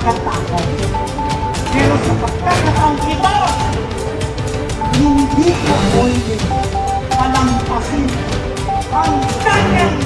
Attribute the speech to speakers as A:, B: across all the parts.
A: nakakatakot. Pero sa pagkakataon kita, hindi ko pwede palampasin ang kanyang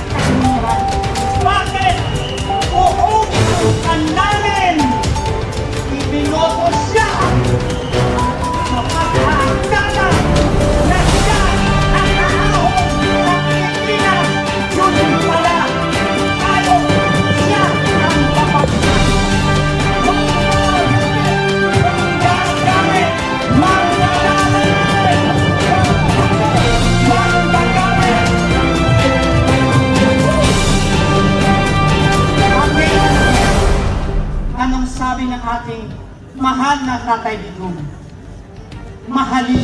A: mahali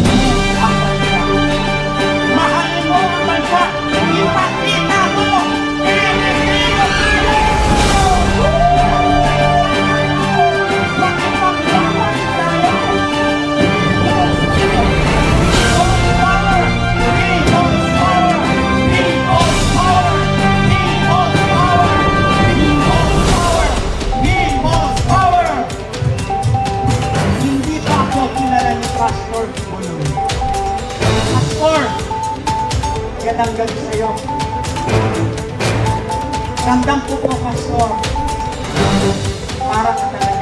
A: magandang gabi sa iyo. Tandang po po, Pastor, para ka talaga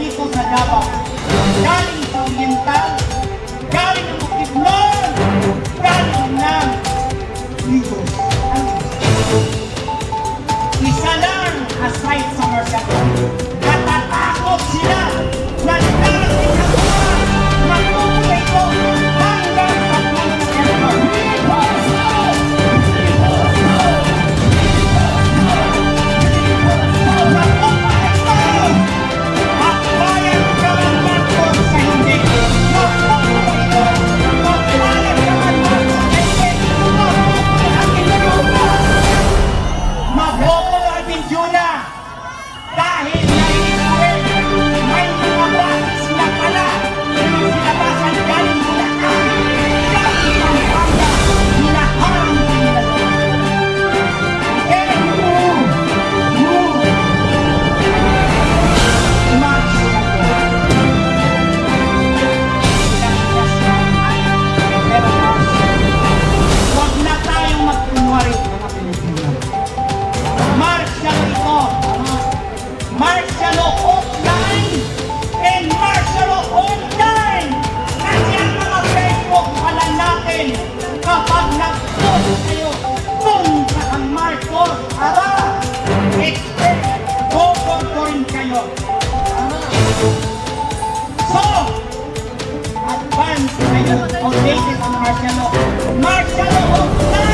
A: dito sa Davao. Galing sa Oriental, galing ang Bukidnon, galing ng Ligos. Isa lang aside sa Mercado. ngayon. Ah. So, advanced ngayon on basis ng martial law. Martial law!